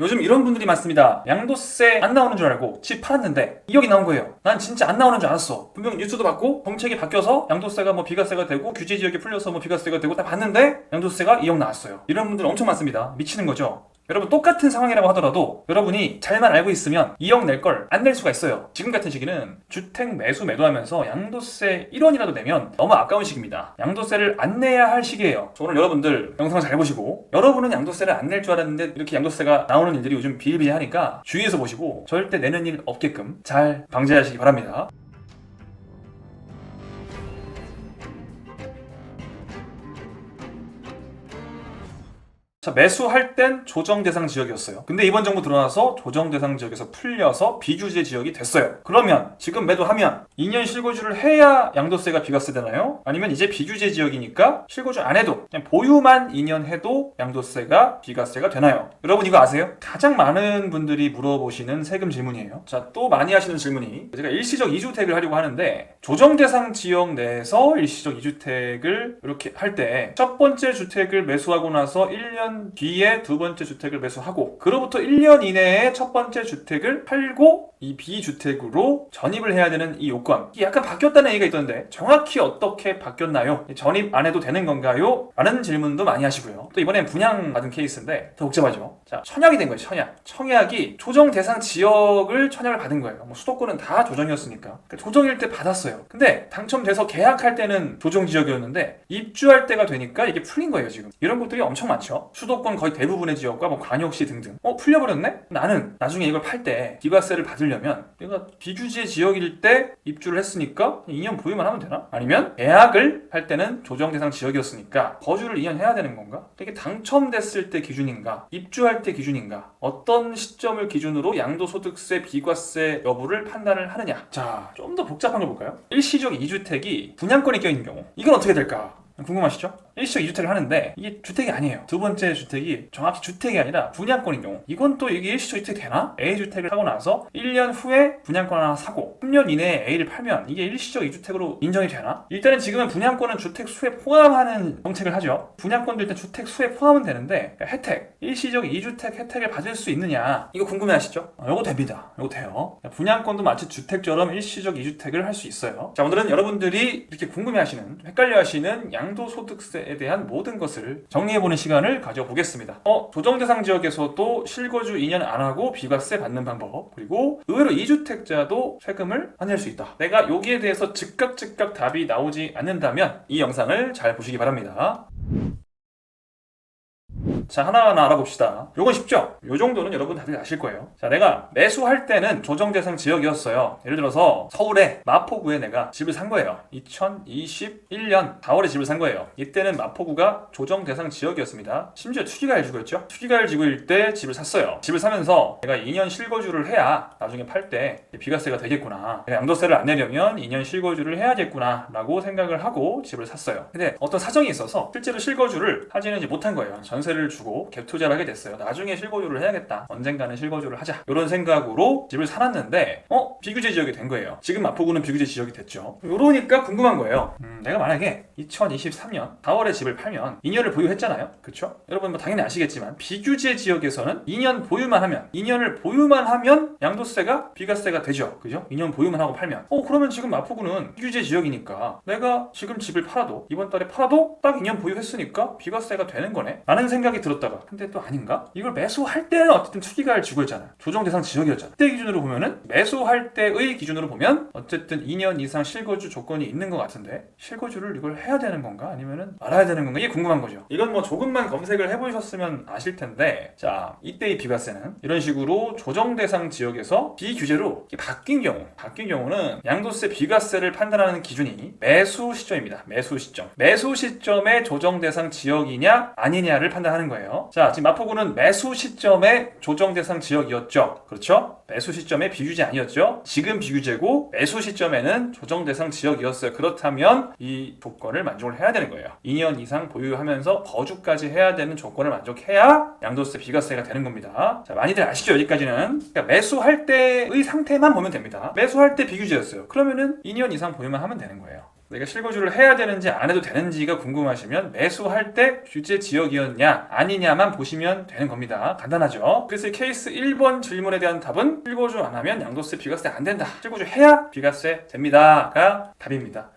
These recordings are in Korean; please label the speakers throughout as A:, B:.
A: 요즘 이런 분들이 많습니다. 양도세 안 나오는 줄 알고 집 팔았는데 2억이 나온 거예요. 난 진짜 안 나오는 줄 알았어. 분명 뉴스도 봤고 정책이 바뀌어서 양도세가 뭐 비과세가 되고 규제 지역이 풀려서 뭐 비과세가 되고 다 봤는데 양도세가 2억 나왔어요. 이런 분들 엄청 많습니다. 미치는 거죠. 여러분 똑같은 상황이라고 하더라도 여러분이 잘만 알고 있으면 2억 낼 걸 안 낼 수가 있어요. 지금 같은 시기는 주택 매수 매도하면서 양도세 1원이라도 내면 너무 아까운 시기입니다. 양도세를 안 내야 할 시기예요. 오늘 여러분들 영상 잘 보시고 여러분은 양도세를 안 낼 줄 알았는데 이렇게 양도세가 나오는 일들이 요즘 비일비재하니까 주의해서 보시고 절대 내는 일 없게끔 잘 방지하시기 바랍니다. 자, 매수할 땐 조정 대상 지역이었어요. 근데 이번 정부 들어와서 조정 대상 지역에서 풀려서 비규제 지역이 됐어요. 그러면 지금 매도하면 2년 실거주를 해야 양도세가 비과세 되나요? 아니면 이제 비규제 지역이니까 실거주 안 해도 그냥 보유만 2년 해도 양도세가 비과세가 되나요? 여러분 이거 아세요? 가장 많은 분들이 물어보시는 세금 질문이에요. 자, 또 많이 하시는 질문이 제가 일시적 2주택을 하려고 하는데 조정 대상 지역 내에서 일시적 2주택을 이렇게 할 때 첫 번째 주택을 매수하고 나서 1년 뒤에 두 번째 주택을 매수하고 그로부터 1년 이내에 첫 번째 주택을 팔고 이 비주택으로 전입을 해야 되는 이 요건 이게 약간 바뀌었다는 얘기가 있던데 정확히 어떻게 바뀌었나요? 전입 안 해도 되는 건가요? 라는 질문도 많이 하시고요. 또 이번엔 분양받은 케이스인데 더 복잡하죠. 자, 청약이 된 거예요. 청약. 청약이 조정 대상 지역을 청약을 받은 거예요. 뭐 수도권은 다 조정이었으니까. 그러니까 조정일 때 받았어요. 근데 당첨돼서 계약할 때는 조정 지역이었는데 입주할 때가 되니까 이게 풀린 거예요, 지금. 이런 것들이 엄청 많죠. 수도권 거의 대부분의 지역과 뭐 광역시 등등. 어, 풀려버렸네? 나는 나중에 이걸 팔 때 비과세를 받으려면 내가 비규제 지역일 때 입 주를 했으니까 2년 보유만 하면 되나? 아니면 계약을 할 때는 조정 대상 지역이었으니까 거주를 2년 해야 되는 건가? 이게 당첨됐을 때 기준인가? 입주할 때 기준인가? 어떤 시점을 기준으로 양도소득세 비과세 여부를 판단을 하느냐? 자, 좀 더 복잡한 걸 볼까요? 일시적 2주택이 분양권이 껴있는 경우 이건 어떻게 될까? 궁금하시죠? 일시적 2주택을 하는데 이게 주택이 아니에요. 두 번째 주택이 정확히 주택이 아니라 분양권인 경우. 이건 또 이게 일시적 2주택 되나? A주택을 사고 나서 1년 후에 분양권 하나 사고 3년 이내에 A를 팔면 이게 일시적 2주택으로 인정이 되나? 일단은 지금은 분양권은 주택 수에 포함하는 정책을 하죠. 분양권도 일단 주택 수에 포함은 되는데 그러니까 혜택, 일시적 2주택 혜택을 받을 수 있느냐? 이거 궁금해하시죠? 어, 이거 됩니다. 이거 돼요. 분양권도 마치 주택처럼 일시적 2주택을 할 수 있어요. 자, 오늘은 여러분들이 이렇게 궁금해하시는, 헷갈려하시는 양도소득세 에 대한 모든 것을 정리해보는 시간을 가져보겠습니다. 어, 조정대상 지역에서도 실거주 2년 안 하고 비과세 받는 방법 그리고 의외로 2주택자도 세금을 안낼수 있다. 내가 여기에 대해서 즉각 즉각 답이 나오지 않는다면 이 영상을 잘 보시기 바랍니다. 자, 하나하나 알아봅시다. 요건 쉽죠? 요 정도는 여러분 다들 아실 거예요. 자, 내가 매수할 때는 조정 대상 지역이었어요. 예를 들어서 서울에 마포구에 내가 집을 산 거예요. 2021년 4월에 집을 산 거예요. 이때는 마포구가 조정 대상 지역이었습니다. 심지어 투기가일 지구였죠? 투기가일 지구일 때 집을 샀어요. 집을 사면서 내가 2년 실거주를 해야 나중에 팔 때 비과세가 되겠구나. 양도세를 안 내려면 2년 실거주를 해야겠구나. 라고 생각을 하고 집을 샀어요. 근데 어떤 사정이 있어서 실제로 실거주를 하지는 못한 거예요. 전세를 주고 갭 투자를 하게 됐어요. 나중에 실거주를 해야겠다. 언젠가는 실거주를 하자. 이런 생각으로 집을 사놨는데 어? 비규제 지역이 된 거예요. 지금 마포구는 비규제 지역이 됐죠. 이러니까 궁금한 거예요. 음, 내가 만약에 2023년 4월에 집을 팔면 2년을 보유했잖아요. 그렇죠? 여러분 뭐 당연히 아시겠지만 비규제 지역에서는 2년 보유만 하면 2년을 보유만 하면 양도세가 비과세가 되죠. 그죠? 2년 보유만 하고 팔면 어 그러면 지금 마포구는 비규제 지역이니까 내가 지금 집을 팔아도 이번 달에 팔아도 딱 2년 보유했으니까 비과세가 되는 거네. 라는 생각이 들었다가 근데 또 아닌가? 이걸 매수할 때는 어쨌든 투기가를 지고 있잖아요. 조정 대상 지역이었잖아. 그때 기준으로 보면은 매수할 때의 기준으로 보면 어쨌든 2년 이상 실거주 조건이 있는 것 같은데 실거주를 이걸 해야 되는 건가? 아니면은 말아야 되는 건가? 이게 궁금한 거죠. 이건 뭐 조금만 검색을 해보셨으면 아실 텐데 자 이때의 비과세는 이런 식으로 조정 대상 지역에서 비규제로 바뀐 경우 바뀐 경우는 양도세 비과세를 판단하는 기준이 매수 시점입니다. 매수 시점. 매수 시점에 조정 대상 지역이냐 아니냐를 판단하는 거예요. 자, 지금 마포구는 매수 시점에 조정 대상 지역이었죠. 그렇죠? 매수 시점에 비규제 아니었죠. 지금 비규제고 매수 시점에는 조정 대상 지역이었어요. 그렇다면 이 조건을 만족을 해야 되는 거예요. 2년 이상 보유하면서 거주까지 해야 되는 조건을 만족해야 양도세 비과세가 되는 겁니다. 자, 많이들 아시죠? 여기까지는. 그러니까 매수할 때의 상태만 보면 됩니다. 매수할 때 비규제였어요. 그러면은 2년 이상 보유만 하면 되는 거예요. 내가 실거주를 해야 되는지 안 해도 되는지가 궁금하시면 매수할 때 규제 지역이었냐 아니냐만 보시면 되는 겁니다. 간단하죠. 그래서 이 케이스 1번 질문에 대한 답은 실거주 안 하면 양도세 비과세 안 된다. 실거주 해야 비과세 됩니다가 답입니다.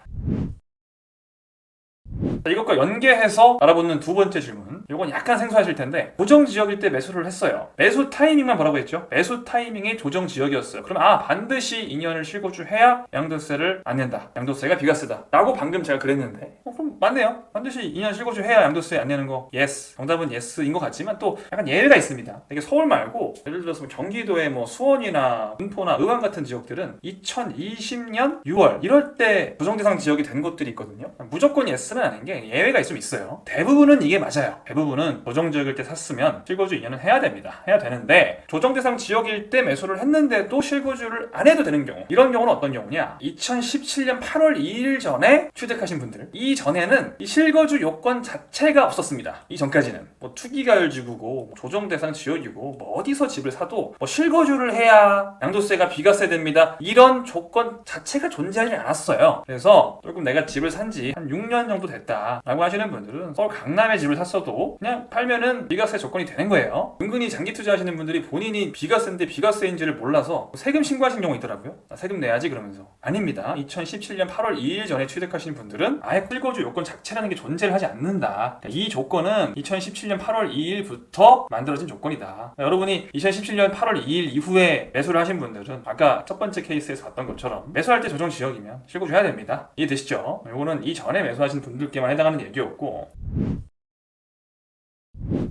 A: 자, 이것과 연계해서 알아보는 두 번째 질문. 이건 약간 생소하실 텐데 조정 지역일 때 매수를 했어요. 매수 타이밍만 보라고 했죠. 매수 타이밍이 조정 지역이었어요. 그럼 아 반드시 2년을 실거주해야 양도세를 안 낸다. 양도세가 비과세다. 라고 방금 제가 그랬는데 어, 그럼 맞네요. 반드시 2년 실거주해야 양도세 안 내는 거 yes. 정답은 yes인 것 같지만 또 약간 예외가 있습니다. 이게 서울 말고 예를 들어서 뭐 경기도의 뭐 수원이나 군포나 의왕 같은 지역들은 2020년 6월 이럴 때 조정 대상 지역이 된 곳들이 있거든요. 무조건 yes는 아닌 게 예외가 좀 있어요. 대부분은 이게 맞아요. 대부분은 조정 지역일 때 샀으면 실거주 2년은 해야 됩니다. 해야 되는데 조정 대상 지역일 때 매수를 했는데도 실거주를 안 해도 되는 경우 이런 경우는 어떤 경우냐? 2017년 8월 2일 전에 취득하신 분들 이 전에는 이 실거주 요건 자체가 없었습니다. 이 전까지는 뭐 투기가율지구고 뭐 조정 대상 지역이고 뭐 어디서 집을 사도 뭐 실거주를 해야 양도세가 비과세 됩니다. 이런 조건 자체가 존재하지 않았어요. 그래서 조금 내가 집을 산지 한 6년 정도 됐다 라고 하시는 분들은 서울 강남에 집을 샀어도 그냥 팔면은 비과세 조건이 되는 거예요. 은근히 장기 투자하시는 분들이 본인이 비과세인데 비과세인지를 몰라서 세금 신고하신 경우 있더라고요. 나 세금 내야지 그러면서 아닙니다. 2017년 8월 2일 전에 취득하신 분들은 아예 실거주 요건 자체라는 게 존재를 하지 않는다. 그러니까 이 조건은 2017년 8월 2일부터 만들어진 조건이다. 그러니까 여러분이 2017년 8월 2일 이후에 매수를 하신 분들은 아까 첫 번째 케이스에서 봤던 것처럼 매수할 때 조정 지역이면 실거주 해야 됩니다. 이해되시죠? 이거는 이 전에 매수하신 분들께만 해당하는 얘기였고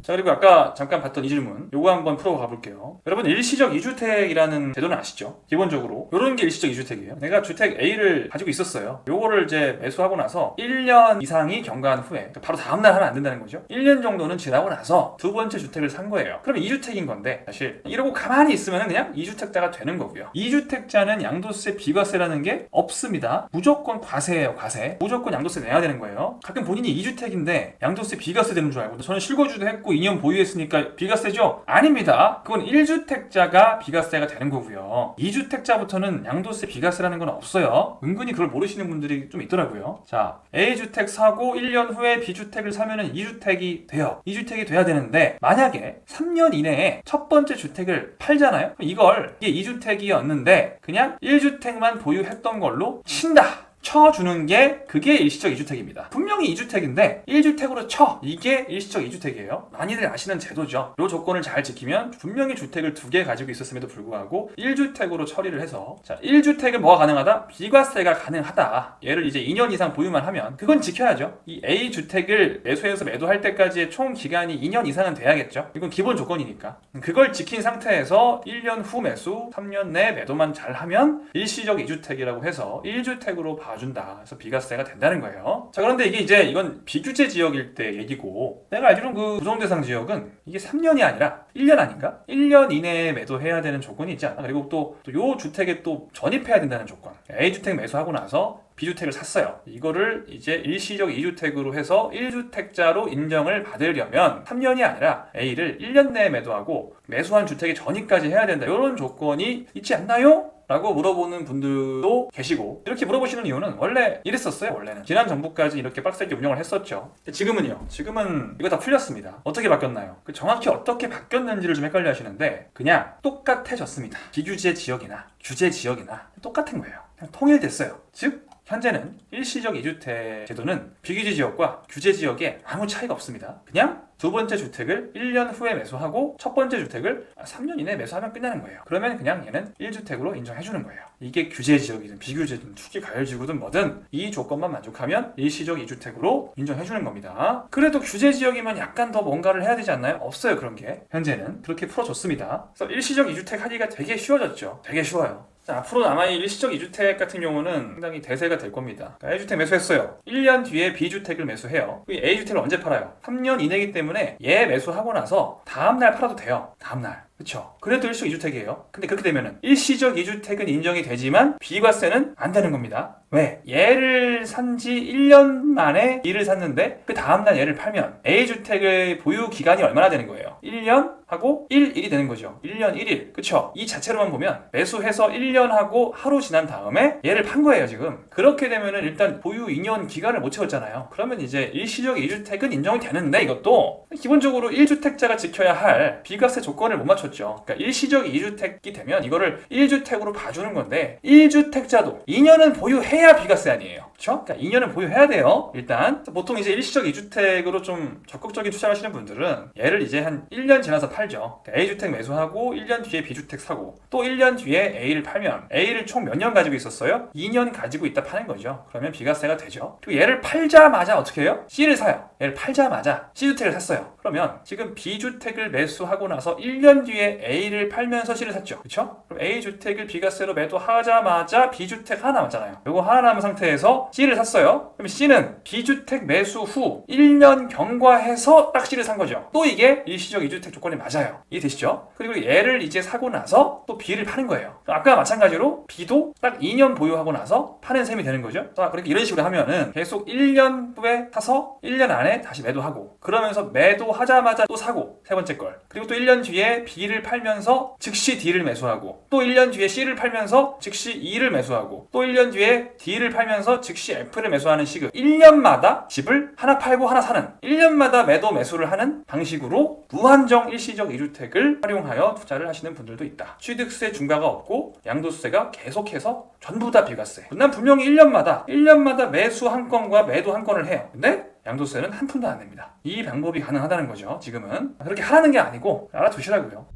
A: 자 그리고 아까 잠깐 봤던 이 질문 요거 한번 풀어가 볼게요. 여러분 일시적 2주택이라는 제도는 아시죠? 기본적으로. 요런 게 일시적 2주택이에요. 내가 주택 A를 가지고 있었어요. 요거를 이제 매수하고 나서 1년 이상이 경과한 후에 바로 다음날 하면 안 된다는 거죠? 1년 정도는 지나고 나서 두 번째 주택을 산 거예요. 그럼 2주택인 건데 사실 이러고 가만히 있으면 그냥 2주택자가 되는 거고요. 2주택자는 양도세 비과세라는 게 없습니다. 무조건 과세예요 과세. 무조건 양도세 내야 되는 거예요. 가끔 본인이 2주택인데 양도세 비과세 되는 줄 알고 저는 실거주도 했고 2년 보유했으니까 비과세죠? 아닙니다. 그건 1주택자가 비과세가 되는 거고요. 2주택자부터는 양도세 비과세라는 건 없어요. 은근히 그걸 모르시는 분들이 좀 있더라고요. 자, A주택 사고 1년 후에 B주택을 사면은 2주택이 돼요. 2주택이 돼야 되는데 만약에 3년 이내에 첫 번째 주택을 팔잖아요? 이걸 이게 2주택이었는데 그냥 1주택만 보유했던 걸로 친다. 쳐주는 게 그게 일시적 2주택입니다. 분명히 2주택인데 1주택으로 쳐 이게 일시적 2주택이에요. 많이들 아시는 제도죠. 이 조건을 잘 지키면 분명히 주택을 두 개 가지고 있었음에도 불구하고 1주택으로 처리를 해서 자 1주택은 뭐가 가능하다? 비과세가 가능하다. 얘를 이제 2년 이상 보유만 하면 그건 지켜야죠. 이 A 주택을 매수해서 매도할 때까지의 총 기간이 2년 이상은 돼야겠죠. 이건 기본 조건이니까 그걸 지킨 상태에서 1년 후 매수, 3년 내 매도만 잘 하면 일시적 2주택이라고 해서 1주택으로 봐. 봐준다. 그래서 비과세가 된다는 거예요. 자, 그런데 이게 이제 이건 비규제 지역일 때 얘기고 내가 알기로는 그 부정 대상 지역은 이게 3년이 아니라 1년 아닌가? 1년 이내에 매도해야 되는 조건이 있지 않나? 그리고 또요 주택에 또 전입해야 된다는 조건. A주택 매수하고 나서 B주택을 샀어요. 이거를 이제 일시적 2주택으로 해서 1주택자로 인정을 받으려면 3년이 아니라 A를 1년 내에 매도하고 매수한 주택의 전입까지 해야 된다. 이런 조건이 있지 않나요? 라고 물어보는 분들도 계시고 이렇게 물어보시는 이유는 원래 이랬었어요. 원래는. 지난 정부까지 이렇게 빡세게 운영을 했었죠. 지금은요. 지금은 이거 다 풀렸습니다. 어떻게 바뀌었나요? 그 정확히 어떻게 바뀌었는지를 좀 헷갈려 하시는데 그냥 똑같아졌습니다. 비규제 지역이나 규제 지역이나 똑같은 거예요. 그냥 통일됐어요. 즉 현재는 일시적 2주택 제도는 비규제 지역과 규제 지역에 아무 차이가 없습니다. 그냥 두 번째 주택을 1년 후에 매수하고 첫 번째 주택을 3년 이내에 매수하면 끝나는 거예요. 그러면 그냥 얘는 1주택으로 인정해 주는 거예요. 이게 규제 지역이든 비규제든 투기 가열 지구든 뭐든 이 조건만 만족하면 일시적 2주택으로 인정해 주는 겁니다. 그래도 규제 지역이면 약간 더 뭔가를 해야 되지 않나요? 없어요 그런 게. 현재는 그렇게 풀어줬습니다. 그래서 일시적 2주택 하기가 되게 쉬워졌죠. 되게 쉬워요. 자, 앞으로 남아있는 일시적 2주택 같은 경우는 상당히 대세가 될 겁니다. 그러니까 A주택 매수했어요. 1년 뒤에 B주택을 매수해요. A주택을 언제 팔아요? 3년 이내기 때문에 얘 매수하고 나서 다음날 팔아도 돼요. 다음날. 그쵸? 그래도 일시적 2주택이에요. 근데 그렇게 되면은 일시적 2주택은 인정이 되지만 비과세는 안 되는 겁니다. 왜? 얘를 산 지 1년 만에 B를 샀는데 그 다음 날 얘를 팔면 A주택의 보유 기간이 얼마나 되는 거예요? 1년 하고 1, 1이 되는 거죠. 1년 1일. 그쵸? 이 자체로만 보면 매수해서 1년 하고 하루 지난 다음에 얘를 판 거예요, 지금. 그렇게 되면은 일단 보유 2년 기간을 못 채웠잖아요. 그러면 이제 일시적 2주택은 인정이 되는데 이것도 기본적으로 1주택자가 지켜야 할 비과세 조건을 못 맞 췄죠. 그러니까 일시적 2주택이 되면 이거를 1주택으로 봐주는 건데 1주택자도 2년은 보유해야 비과세 아니에요. 그렇죠? 그러니까 2년은 보유해야 돼요. 일단 보통 이제 일시적 2주택으로 좀 적극적인 투자를 하시는 분들은 얘를 이제 한 1년 지나서 팔죠. 그러니까 A주택 매수하고 1년 뒤에 B주택 사고 또 1년 뒤에 A를 팔면 A를 총 몇 년 가지고 있었어요? 2년 가지고 있다 파는 거죠. 그러면 비과세가 되죠. 그리고 얘를 팔자마자 어떻게 해요? C를 사요. 얘를 팔자마자 C주택을 샀어요. 그러면 지금 B주택을 매수하고 나서 1년 뒤에 A를 팔면서 C를 샀죠. 그렇죠? 그럼 A주택을 비과세로 매도하자마자 B주택 하나 남았잖아요. 요거 하나 남은 상태에서 C를 샀어요. 그럼 C는 B주택 매수 후 1년 경과해서 딱 C를 산 거죠. 또 이게 일시적 2주택 조건이 맞아요. 이해되시죠? 그리고 얘를 이제 사고 나서 또 B를 파는 거예요. 아까 마찬가지로 B도 딱 2년 보유하고 나서 파는 셈이 되는 거죠. 자, 그렇게 이런 식으로 하면은 계속 1년 후에 사서 1년 안에 다시 매도하고 그러면서 매도하자마자 또 사고 세 번째 걸. 그리고 또 1년 뒤에 B 를 팔면서 즉시 D를 매수하고 또 1년 뒤에 C를 팔면서 즉시 E를 매수하고 또 1년 뒤에 D를 팔면서 즉시 F를 매수하는 식으로 1년마다 집을 하나 팔고 하나 사는 1년마다 매도 매수를 하는 방식으로 무한정 일시적 2주택을 활용하여 투자를 하시는 분들도 있다. 취득세 중과가 없고 양도세가 계속해서 전부 다 비과세. 난 분명히 1년마다 1년마다 매수 한 건과 매도 한 건을 해요. 근데 양도세는 한 푼도 안 냅니다. 이 방법이 가능하다는 거죠. 지금은 그렇게 하는 게 아니고 알아두시라고요.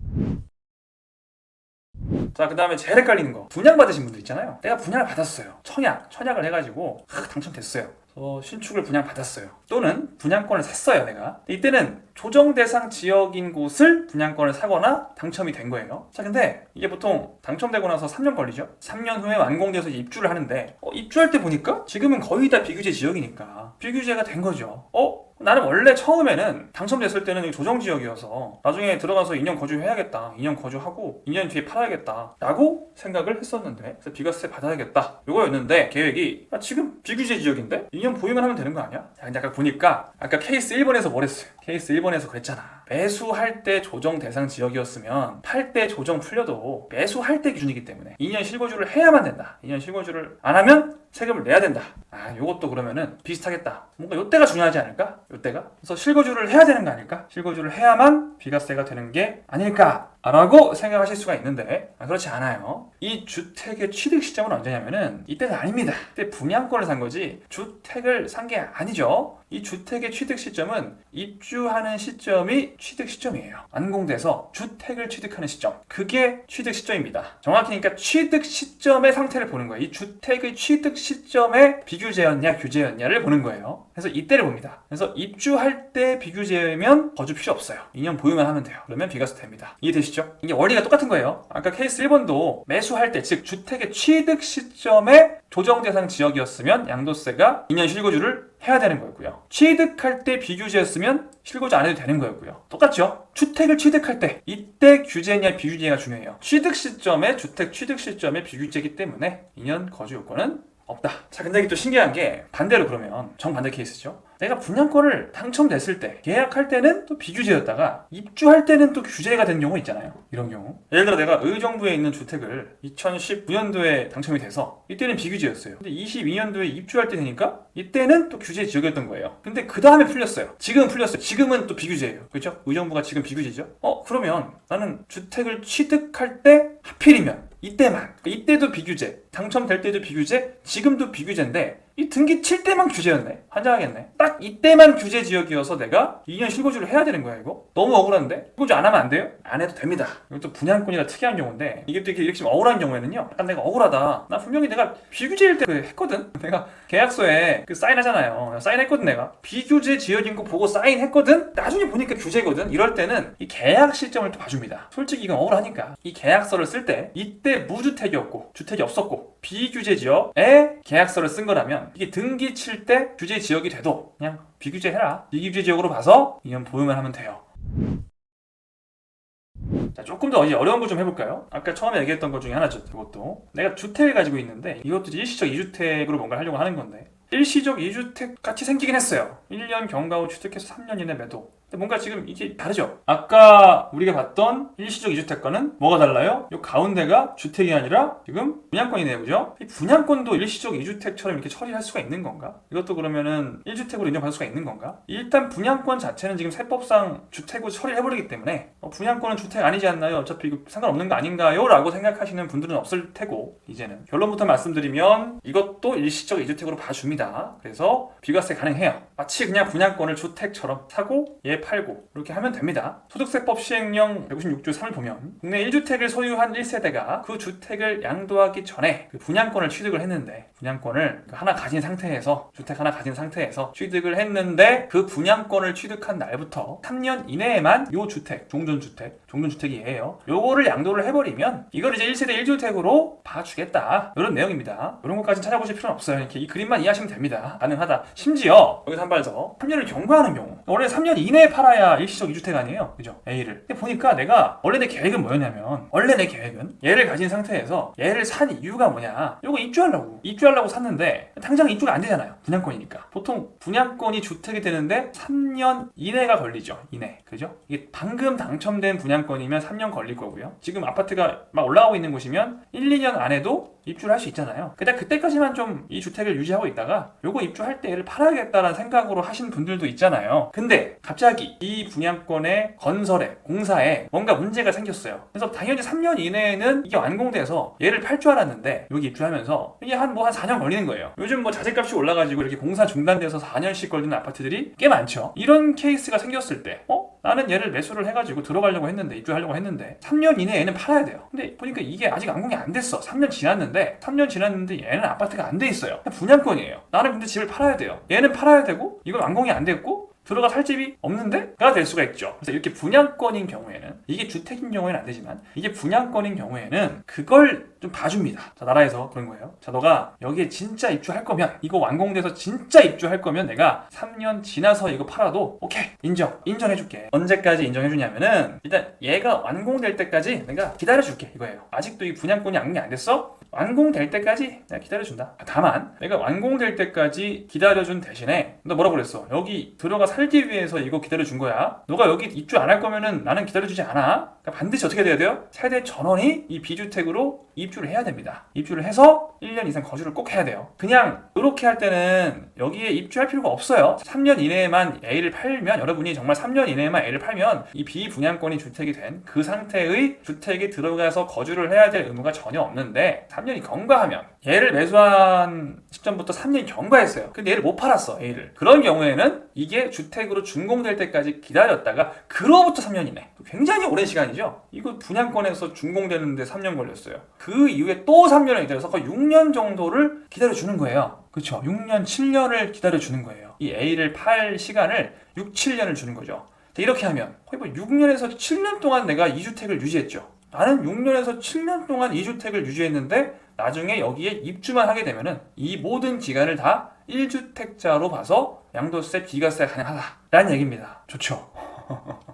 A: 자, 그 다음에 제일 헷갈리는 거. 분양 받으신 분들 있잖아요. 내가 분양을 받았어요. 청약, 청약을 해가지고, 하, 당첨됐어요. 어, 신축을 분양받았어요. 또는 분양권을 샀어요, 내가. 이때는 조정 대상 지역인 곳을 분양권을 사거나 당첨이 된 거예요. 자, 근데 이게 보통 당첨되고 나서 3년 걸리죠? 3년 후에 완공돼서 입주를 하는데, 어, 입주할 때 보니까 지금은 거의 다 비규제 지역이니까 비규제가 된 거죠. 어? 나는 원래 처음에는 당첨됐을 때는 조정 지역이어서 나중에 들어가서 2년 거주해야겠다. 2년 거주하고 2년 뒤에 팔아야겠다. 라고 생각을 했었는데 그래서 비과세 받아야겠다. 이거였는데 계획이 아, 지금 비규제 지역인데 2년 보유만 하면 되는 거 아니야? 아까 보니까 아까 케이스 1번에서 뭘 했어요? 케이스 1번에서 그랬잖아. 매수할 때 조정 대상 지역이었으면 팔 때 조정 풀려도 매수할 때 기준이기 때문에 2년 실거주를 해야만 된다. 2년 실거주를 안 하면 세금을 내야 된다. 아, 요것도 그러면은 비슷하겠다. 뭔가 요때가 중요하지 않을까? 요때가? 그래서 실거주를 해야 되는 거 아닐까? 실거주를 해야만 비과세가 되는 게 아닐까? 라고 생각하실 수가 있는데 아, 그렇지 않아요. 이 주택의 취득 시점은 언제냐면은 이때가 아닙니다. 이때 분양권을 산 거지 주택을 산 게 아니죠. 이 주택의 취득 시점은 입주하는 시점이 취득 시점이에요. 완공돼서 주택을 취득하는 시점. 그게 취득 시점입니다. 정확히 그러니까 취득 시점의 상태를 보는 거예요. 이 주택의 취득 시점에 비규제였냐 규제였냐를 보는 거예요. 그래서 이때를 봅니다. 그래서 입주할 때 비규제면 거주 필요 없어요. 2년 보유만 하면 돼요. 그러면 비과세 됩니다. 이해되시죠? 이게 원리가 똑같은 거예요. 아까 케이스 1번도 매수할 때, 즉 주택의 취득 시점에 조정 대상 지역이었으면 양도세가 2년 실거주를 해야 되는 거였고요. 취득할 때 비규제였으면 실거주 안 해도 되는 거였고요. 똑같죠? 주택을 취득할 때 이때 규제냐 비규제가 중요해요. 취득 시점에 주택 취득 시점에 비규제이기 때문에 2년 거주 요건은 없다. 자, 근데 이게 또 신기한 게 반대로 그러면 정반대 케이스죠. 내가 분양권을 당첨됐을 때 계약할 때는 또 비규제였다가 입주할 때는 또 규제가 된 경우 있잖아요. 이런 경우. 예를 들어 내가 의정부에 있는 주택을 2019년도에 당첨이 돼서 이때는 비규제였어요. 근데 22년도에 입주할 때 되니까 이때는 또 규제 지역이었던 거예요. 근데 그 다음에 풀렸어요. 지금은 풀렸어요. 지금은 또 비규제예요. 그렇죠? 의정부가 지금 비규제죠. 어 그러면 나는 주택을 취득할 때 하필이면 이때만. 그러니까 이때도 비규제 당첨될 때도 비규제 지금도 비규제인데 이 등기 칠 때만 규제였네. 환장하겠네. 딱 이때만 규제 지역이어서 내가 2년 실거주를 해야 되는 거야 이거? 너무 억울한데? 실거주 안 하면 안 돼요? 안 해도 됩니다. 이것도 분양권이라 특이한 경우인데 이게 또 이렇게 이렇게 좀 억울한 경우에는요. 약간 내가 억울하다. 나 분명히 내가 비규제일 때그 했거든. 내가 계약서에 그 사인하잖아요. 사인했거든 내가. 비규제 지역인 거 보고 사인했거든? 나중에 보니까 규제거든. 이럴 때는 이 계약 시점을 또 봐줍니다. 솔직히 이건 억울하니까. 이 계약서를 쓸 때 이때 무주택이었고 주택이 없었고 비규제 지역에 계약서를 쓴 거라면 이게 등기 칠 때 규제 지역이 돼도 그냥 비규제 해라 비규제 지역으로 봐서 2년 보유만 하면 돼요 자, 조금 더 어려운 거 좀 해볼까요? 아까 처음에 얘기했던 것 중에 하나죠. 이것도 내가 주택을 가지고 있는데 이것도 일시적 2주택으로 뭔가 하려고 하는 건데 일시적 2주택 같이 생기긴 했어요. 1년 경과 후 취득해서 3년 이내 매도. 뭔가 지금 이게 다르죠? 아까 우리가 봤던 일시적 2주택과는 뭐가 달라요? 이 가운데가 주택이 아니라 지금 분양권이네요, 그죠? 이 분양권도 일시적 2주택처럼 이렇게 처리할 수가 있는 건가? 이것도 그러면은 1주택으로 인정받을 수가 있는 건가? 일단 분양권 자체는 지금 세법상 주택으로 처리해버리기 때문에 어, 분양권은 주택 아니지 않나요? 어차피 이거 상관없는 거 아닌가요? 라고 생각하시는 분들은 없을 테고 이제는 결론부터 말씀드리면 이것도 일시적 2주택으로 봐줍니다. 그래서 비과세 가능해요. 마치 그냥 분양권을 주택처럼 사고 얘 팔고 이렇게 하면 됩니다. 소득세법 시행령 156조 3을 보면 국내 1주택을 소유한 1세대가 그 주택을 양도하기 전에 그 분양권을 취득을 했는데 분양권을 그 하나 가진 상태에서 주택 하나 가진 상태에서 취득을 했는데 그 분양권을 취득한 날부터 3년 이내에만 요 주택 종전주택 종전주택이 얘예요. 요거를 양도를 해버리면 이걸 이제 1세대 1주택으로 봐주겠다 이런 내용입니다. 이런 것까지는 찾아보실 필요는 없어요. 이렇게 이 그림만 이해하시면 됩니다. 가능하다. 심지어 여기서 한 발 더 3년을 경과하는 경우 원래 3년 이내에 팔아야 일시적 2주택 아니에요. 그죠? A를. 근데 보니까 내가 원래 내 계획은 뭐였냐면 원래 내 계획은 얘를 가진 상태에서 얘를 산 이유가 뭐냐 요거 입주하려고 입주하려고 샀는데 당장 입주가 안 되잖아요. 분양권이니까. 보통 분양권이 주택이 되는데 3년 이내가 걸리죠. 이내. 그죠? 이게 방금 당첨된 분양권이면 3년 걸릴 거고요. 지금 아파트가 막 올라가고 있는 곳이면 1, 2년 안에도 입주를 할 수 있잖아요. 근데 그때까지만 좀 이 주택을 유지하고 있다가 요거 입주할 때 얘를 팔아야겠다라는 생각으로 하시는 분들도 있잖아요. 근데 갑자기 이 분양권의 건설에 공사에 뭔가 문제가 생겼어요. 그래서 당연히 3년 이내에는 이게 완공돼서 얘를 팔 줄 알았는데 여기 입주하면서 이게 한 뭐한 4년 걸리는 거예요. 요즘 뭐 자재값이 올라가지고 이렇게 공사 중단돼서 4년씩 걸리는 아파트들이 꽤 많죠. 이런 케이스가 생겼을 때 어? 나는 얘를 매수를 해가지고 들어가려고 했는데 입주하려고 했는데 3년 이내에는 팔아야 돼요. 근데 보니까 이게 아직 완공이 안 됐어. 3년 지났는데 3년 지났는데 얘는 아파트가 안 돼 있어요. 분양권이에요. 나는 근데 집을 팔아야 돼요. 얘는 팔아야 되고 이건 완공이 안 됐고 들어가 살 집이 없는데 가 될 수가 있죠. 그래서 이렇게 분양권인 경우에는 이게 주택인 경우에는 안 되지만 이게 분양권인 경우에는 그걸 좀 봐줍니다. 자 나라에서 그런 거예요. 자 너가 여기에 진짜 입주할 거면 이거 완공돼서 진짜 입주할 거면 내가 3년 지나서 이거 팔아도 오케이 인정 인정해줄게. 언제까지 인정해주냐면은 일단 얘가 완공될 때까지 내가 기다려줄게 이거예요. 아직도 이 분양권이 완공이 안 됐어? 완공될 때까지 내가 기다려준다. 다만 내가 완공될 때까지 기다려준 대신에 너 뭐라고 그랬어? 여기 들어가 살기 위해서 이거 기다려준 거야. 너가 여기 입주 안 할 거면은 나는 기다려주지 않아. 그러니까 반드시 어떻게 돼야 돼요? 세대 전원이 이 비주택으로 입주를 해야 됩니다. 입주를 해서 1년 이상 거주를 꼭 해야 돼요. 그냥 이렇게 할 때는 여기에 입주할 필요가 없어요. 3년 이내에만 A를 팔면 여러분이 정말 3년 이내에만 A를 팔면 이 비분양권이 주택이 된 그 상태의 주택에 들어가서 거주를 해야 될 의무가 전혀 없는데 3년이 경과하면 얘를 매수한 시점부터 3년이 경과했어요. 근데 얘를 못 팔았어 A를. 그런 경우에는 이게 주택으로 준공될 때까지 기다렸다가 그로부터 3년이네. 굉장히 오랜 시간이죠. 이거 분양권에서 준공되는데 3년 걸렸어요. 그 이후에 또 3년을 기다려서 거의 6년 정도를 기다려주는 거예요. 그렇죠. 6년, 7년을 기다려주는 거예요. 이 A를 팔 시간을 6, 7년을 주는 거죠. 자, 이렇게 하면 거의 뭐 6년에서 7년 동안 내가 2주택을 유지했죠. 나는 6년에서 7년 동안 2주택을 유지했는데 나중에 여기에 입주만 하게 되면은 이 모든 기간을 다 1주택자로 봐서 양도세 비과세가 가능하다라는 얘기입니다. 좋죠.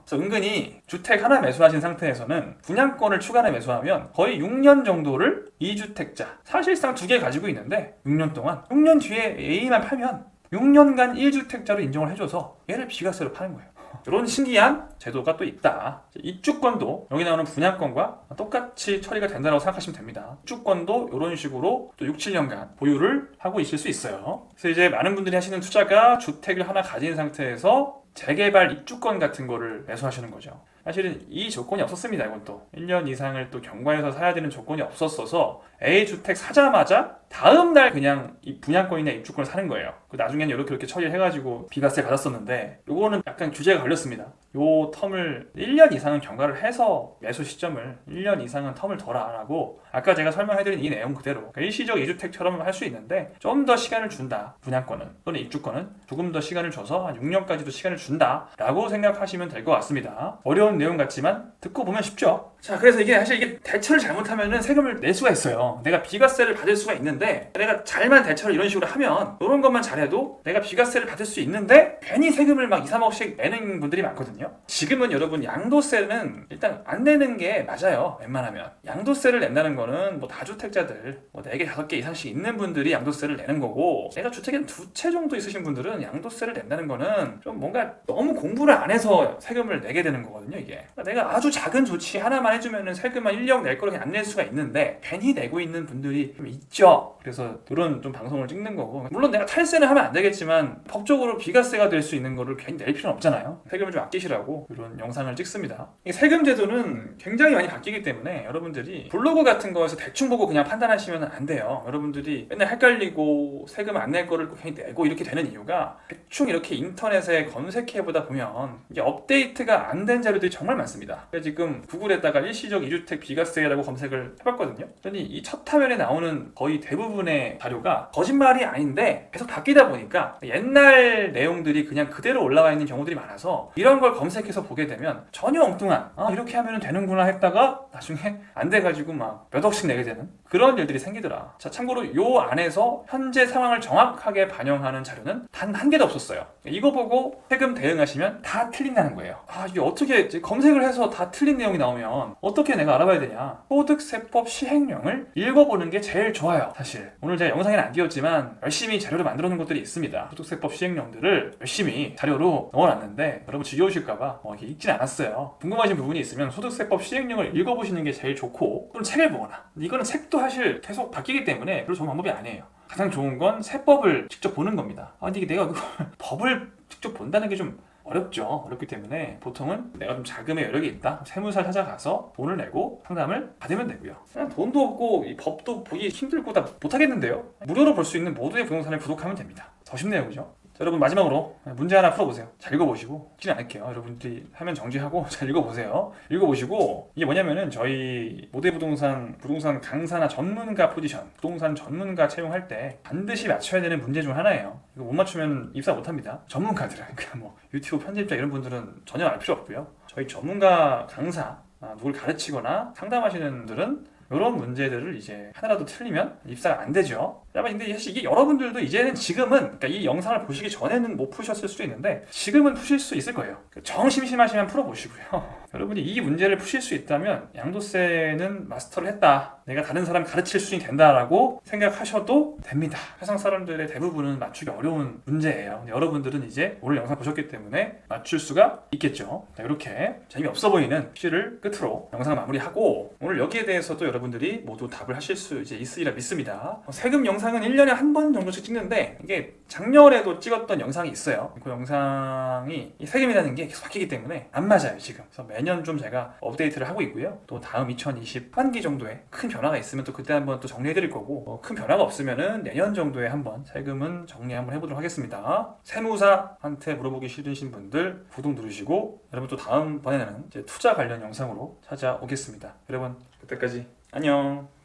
A: 그래서 은근히 주택 하나 매수하신 상태에서는 분양권을 추가로 매수하면 거의 6년 정도를 2주택자 사실상 두 개 가지고 있는데 6년 동안 6년 뒤에 A만 팔면 6년간 1주택자로 인정을 해줘서 얘를 비과세로 파는 거예요. 이런 신기한 제도가 또 있다. 입주권도 여기 나오는 분양권과 똑같이 처리가 된다고 생각하시면 됩니다. 입주권도 이런 식으로 또 6, 7년간 보유를 하고 있을 수 있어요. 그래서 이제 많은 분들이 하시는 투자가 주택을 하나 가진 상태에서 재개발 입주권 같은 거를 매수하시는 거죠. 사실은 이 조건이 없었습니다. 이건 또 1년 이상을 또 경과해서 사야 되는 조건이 없었어서 A 주택 사자마자 다음 날 그냥 이 분양권이나 입주권을 사는 거예요. 그 나중에는 이렇게 이렇게 처리해가지고 비과세 받았었는데 요거는 약간 규제가 걸렸습니다. 요 텀을 1년 이상은 경과를 해서 매수 시점을 1년 이상은 텀을 덜 하라고 아까 제가 설명해드린 이 내용 그대로 그러니까 일시적 2주택처럼 할 수 있는데 좀 더 시간을 준다. 분양권은 또는 입주권은 조금 더 시간을 줘서 한 6년까지도 시간을 준다 라고 생각하시면 될 것 같습니다. 어려운 내용 같지만 듣고 보면 쉽죠? 자 그래서 이게 사실 이게 대처를 잘못하면 세금을 낼 수가 있어요. 내가 비과세를 받을 수가 있는데 내가 잘만 대처를 이런 식으로 하면 이런 것만 잘해도 내가 비과세를 받을 수 있는데 괜히 세금을 막 2, 3억씩 내는 분들이 많거든요 있거든요. 지금은 여러분 양도세는 일단 안 내는 게 맞아요. 웬만하면 양도세를 낸다는 거는 뭐 다주택자들 뭐 4개, 5개 이상씩 있는 분들이 양도세를 내는 거고 내가 주택에 두채 정도 있으신 분들은 양도세를 낸다는 거는 좀 뭔가 너무 공부를 안 해서 세금을 내게 되는 거거든요. 이게 그러니까 내가 아주 작은 조치 하나만 해주면은 세금만 1억 낼 거를 안 낼 수가 있는데 괜히 내고 있는 분들이 좀 있죠. 그래서 이런 좀 방송을 찍는 거고 물론 내가 탈세는 하면 안 되겠지만 법적으로 비과세가 될 수 있는 거를 괜히 낼 필요는 없잖아요. 세금을 좀 아끼시라 고 이런 영상을 찍습니다. 이 세금 제도는 굉장히 많이 바뀌기 때문에 여러분들이 블로그 같은 거에서 대충 보고 그냥 판단하시면 안 돼요. 여러분들이 맨날 헷갈리고 세금 안 낼 거를 괜히 내고 이렇게 되는 이유가 대충 이렇게 인터넷에 검색해보다 보면 이게 업데이트가 안 된 자료들이 정말 많습니다. 지금 구글에다가 일시적 이주택 비과세라고 검색을 해봤거든요. 그랬더니 이 첫 화면에 나오는 거의 대부분의 자료가 거짓말이 아닌데 계속 바뀌다 보니까 옛날 내용들이 그냥 그대로 올라와 있는 경우들이 많아서 이런 걸 검색해서 보게 되면 전혀 엉뚱한 아 이렇게 하면 되는구나 했다가 나중에 안 돼가지고 막 몇 억씩 내게 되는 그런 일들이 생기더라. 자 참고로 요 안에서 현재 상황을 정확하게 반영하는 자료는 단 한 개도 없었어요. 이거 보고 세금 대응하시면 다 틀린다는 거예요. 아 이게 어떻게 검색을 해서 다 틀린 내용이 나오면 어떻게 내가 알아봐야 되냐? 소득세법 시행령을 읽어보는 게 제일 좋아요. 사실 오늘 제가 영상에는 안 띄웠지만 열심히 자료를 만들어 놓은 것들이 있습니다. 소득세법 시행령들을 열심히 자료로 넣어놨는데 여러분 지겨우실 까봐 어, 이게 읽진 않았어요. 궁금하신 부분이 있으면 소득세법 시행령을 읽어보시는 게 제일 좋고 또는 책을 보거나 이거는 책도 사실 계속 바뀌기 때문에 별로 좋은 방법이 아니에요. 가장 좋은 건 세법을 직접 보는 겁니다. 아, 근데 이게 내가 그걸 법을 직접 본다는 게 좀 어렵죠. 어렵기 때문에 보통은 내가 좀 자금의 여력이 있다. 세무사 찾아가서 돈을 내고 상담을 받으면 되고요. 그냥 돈도 없고 이 법도 보기 힘들고 다 못하겠는데요. 무료로 볼 수 있는 모두의 부동산을 구독하면 됩니다. 더 쉽네요, 그죠? 자, 여러분 마지막으로 문제 하나 풀어보세요. 잘 읽어보시고 읽지는 않을게요. 여러분들이 화면 정지하고 잘 읽어보세요. 읽어보시고 이게 뭐냐면은 저희 모대 부동산 부동산 강사나 전문가 포지션 부동산 전문가 채용할 때 반드시 맞춰야 되는 문제 중 하나예요. 이거 못 맞추면 입사 못합니다. 전문가들은 그냥 뭐 유튜브 편집자 이런 분들은 전혀 알 필요 없고요. 저희 전문가 강사 아, 누굴 가르치거나 상담하시는 분들은 이런 문제들을 이제 하나라도 틀리면 입사가 안 되죠. 여러분 근데 사실 이게 여러분들도 이제는 지금은 그러니까 이 영상을 보시기 전에는 못 푸셨을 수도 있는데 지금은 푸실 수 있을 거예요. 정 심심하시면 풀어보시고요. 여러분이 이 문제를 푸실 수 있다면 양도세는 마스터를 했다. 내가 다른 사람 가르칠 수 있게 된다라고 생각하셔도 됩니다. 세상 사람들의 대부분은 맞추기 어려운 문제예요. 여러분들은 이제 오늘 영상 보셨기 때문에 맞출 수가 있겠죠. 자, 이렇게 재미없어 보이는 퀴즈를 끝으로 영상을 마무리하고 오늘 여기에 대해서도 여러분들이 모두 답을 하실 수 이제 있으리라 믿습니다. 어, 세금 영상 은 1년에 한 번 정도씩 찍는데 이게 작년에도 찍었던 영상이 있어요. 그 영상이 이 세금이라는 게 계속 바뀌기 때문에 안 맞아요 지금. 그래서 매년 좀 제가 업데이트를 하고 있고요. 또 다음 2020 환기 정도에 큰 변화가 있으면 또 그때 한번 또 정리해드릴 거고 어, 큰 변화가 없으면은 내년 정도에 한번 세금은 정리 한번 해보도록 하겠습니다. 세무사한테 물어보기 싫으신 분들 구독 누르시고 여러분 또 다음 번에는 이제 투자 관련 영상으로 찾아오겠습니다. 여러분 그때까지 안녕.